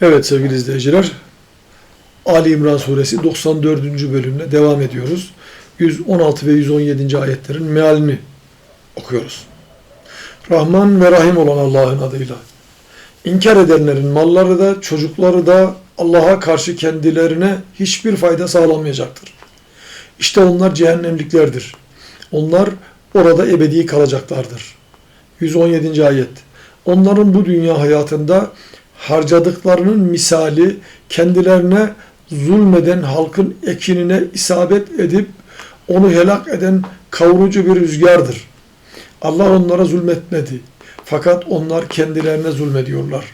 Evet sevgili izleyiciler, Ali İmran suresi 94. bölümle devam ediyoruz. 116 ve 117. ayetlerin mealini okuyoruz. Rahman ve Rahim olan Allah'ın adıyla. İnkar edenlerin malları da çocukları da Allah'a karşı kendilerine hiçbir fayda sağlamayacaktır. İşte onlar cehennemliklerdir. Onlar orada ebedi kalacaklardır. 117. ayet. Onların bu dünya hayatında harcadıklarının misali kendilerine zulmeden halkın ekinine isabet edip onu helak eden kavurucu bir rüzgardır. Allah onlara zulmetmedi. Fakat onlar kendilerine zulmediyorlar.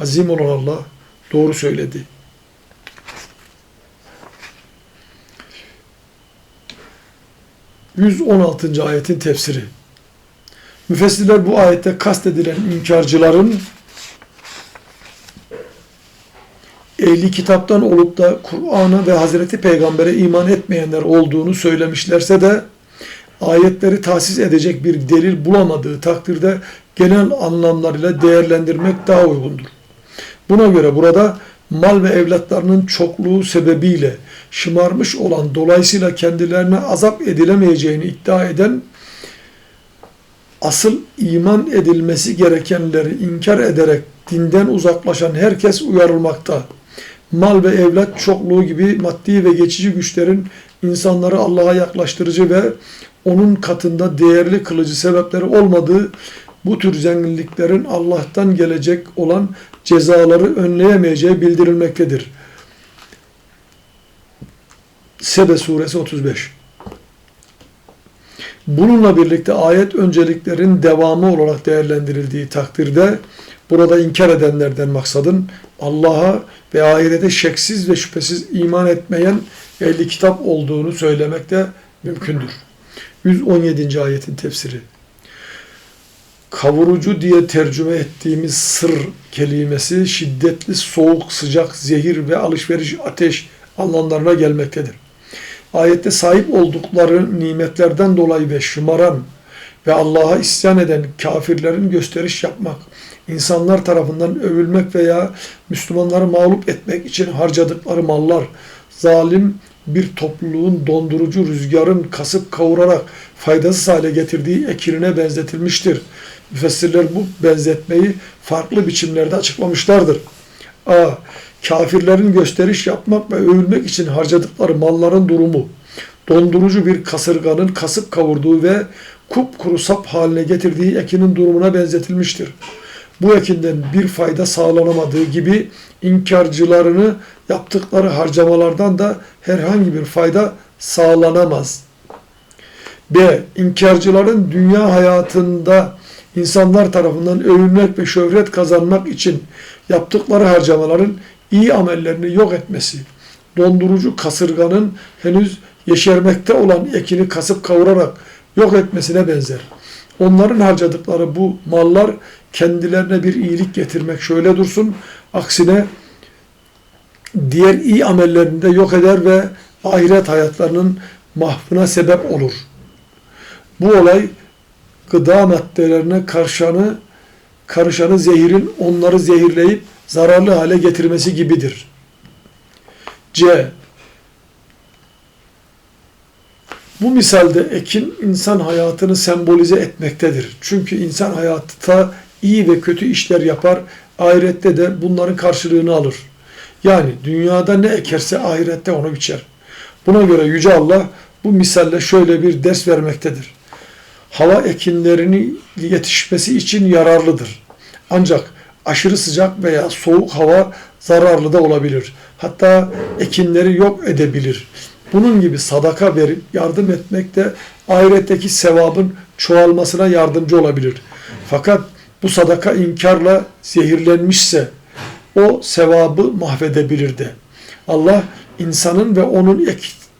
Azim olan Allah doğru söyledi. ...116. ayetin tefsiri. Müfessirler bu ayette kastedilen inkarcıların ehli kitaptan olup da Kur'an'a ve Hazreti Peygamber'e iman etmeyenler olduğunu söylemişlerse de ayetleri tahsis edecek bir delil bulamadığı takdirde genel anlamlarıyla değerlendirmek daha uygundur. Buna göre burada mal ve evlatlarının çokluğu sebebiyle şımarmış olan dolayısıyla kendilerine azap edilemeyeceğini iddia eden asıl iman edilmesi gerekenleri inkar ederek dinden uzaklaşan herkes uyarılmakta. Mal ve evlat çokluğu gibi maddi ve geçici güçlerin insanları Allah'a yaklaştırıcı ve onun katında değerli kılıcı sebepleri olmadığı bu tür zenginliklerin Allah'tan gelecek olan cezaları önleyemeyeceği bildirilmektedir. Sebe suresi 35 Bununla birlikte ayet önceliklerin devamı olarak değerlendirildiği takdirde burada inkar edenlerden maksadın Allah'a ve ahirete şeksiz ve şüphesiz iman etmeyen ehli kitap olduğunu söylemek de mümkündür. 117. ayetin tefsiri. Kavurucu diye tercüme ettiğimiz sır kelimesi şiddetli, soğuk, sıcak, zehir ve alışveriş, ateş anlamlarına gelmektedir. Ayette sahip oldukları nimetlerden dolayı ve şımaran ve Allah'a isyan eden kafirlerin gösteriş yapmak, insanlar tarafından övülmek veya Müslümanları mağlup etmek için harcadıkları mallar, zalim bir topluluğun dondurucu rüzgarın kasıp kavurarak faydasız hale getirdiği ekinine benzetilmiştir. Müfessirler bu benzetmeyi farklı biçimlerde açıklamışlardır. A. Kafirlerin gösteriş yapmak ve övülmek için harcadıkları malların durumu, dondurucu bir kasırganın kasıp kavurduğu ve kupkuru sap haline getirdiği ekinin durumuna benzetilmiştir. Bu ekinden bir fayda sağlanamadığı gibi inkarcılarını yaptıkları harcamalardan da herhangi bir fayda sağlanamaz. B. İnkarcıların dünya hayatında insanlar tarafından övülmek ve şöhret kazanmak için yaptıkları harcamaların iyi amellerini yok etmesi, dondurucu kasırganın henüz yeşermekte olan ekini kasıp kavurarak yok etmesine benzer. Onların harcadıkları bu mallar kendilerine bir iyilik getirmek şöyle dursun, aksine diğer iyi amellerini de yok eder ve ahiret hayatlarının mahvına sebep olur. Bu olay gıda maddelerine karşanı, karışanı zehirin onları zehirleyip zararlı hale getirmesi gibidir. C. Bu misalde ekin insan hayatını sembolize etmektedir. Çünkü insan hayatta iyi ve kötü işler yapar, ahirette de bunların karşılığını alır. Yani dünyada ne ekerse ahirette onu biçer. Buna göre Yüce Allah bu misalle şöyle bir ders vermektedir. Hava ekinlerini yetişmesi için yararlıdır. Ancak aşırı sıcak veya soğuk hava zararlı da olabilir. Hatta ekinleri yok edebilir. Bunun gibi sadaka verip yardım etmek de ahiretteki sevabın çoğalmasına yardımcı olabilir. Fakat bu sadaka inkarla zehirlenmişse o sevabı mahvedebilir de. Allah insanın ve onun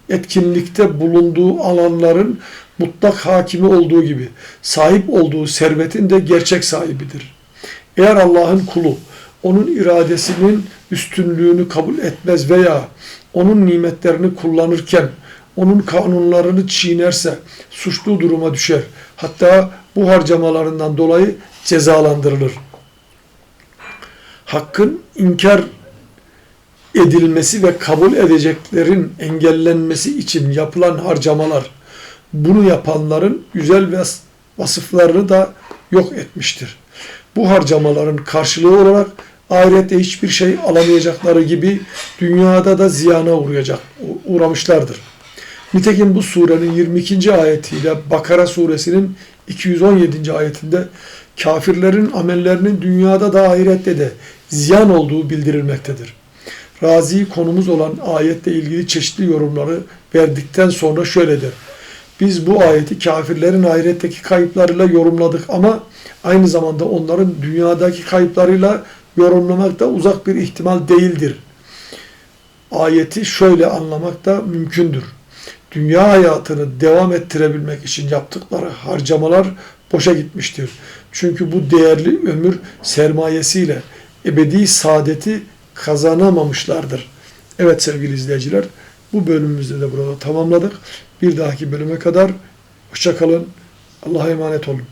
etkinlikte bulunduğu alanların mutlak hakimi olduğu gibi sahip olduğu servetin de gerçek sahibidir. Eğer Allah'ın kulu onun iradesinin üstünlüğünü kabul etmez veya onun nimetlerini kullanırken onun kanunlarını çiğnerse suçlu duruma düşer. Hatta bu harcamalarından dolayı cezalandırılır. Hakkın inkar edilmesi ve kabul edeceklerin engellenmesi için yapılan harcamalar bunu yapanların güzel vas- vasıflarını da yok etmiştir. Bu harcamaların karşılığı olarak ahirette hiçbir şey alamayacakları gibi dünyada da ziyana uğrayacak, uğramışlardır. Nitekim bu surenin 22. ayetiyle Bakara suresinin 217. ayetinde kafirlerin amellerinin dünyada da ahirette de ziyan olduğu bildirilmektedir. Razi konumuz olan ayetle ilgili çeşitli yorumları verdikten sonra şöyle der. Biz bu ayeti kafirlerin ahiretteki kayıplarıyla yorumladık ama aynı zamanda onların dünyadaki kayıplarıyla yorumlamak da uzak bir ihtimal değildir. Ayeti şöyle anlamak da mümkündür. Dünya hayatını devam ettirebilmek için yaptıkları harcamalar boşa gitmiştir. Çünkü bu değerli ömür sermayesiyle ebedi saadeti kazanamamışlardır. Evet sevgili izleyiciler, bu bölümümüzde de burada tamamladık. Bir dahaki bölüme kadar hoşçakalın. Allah'a emanet olun.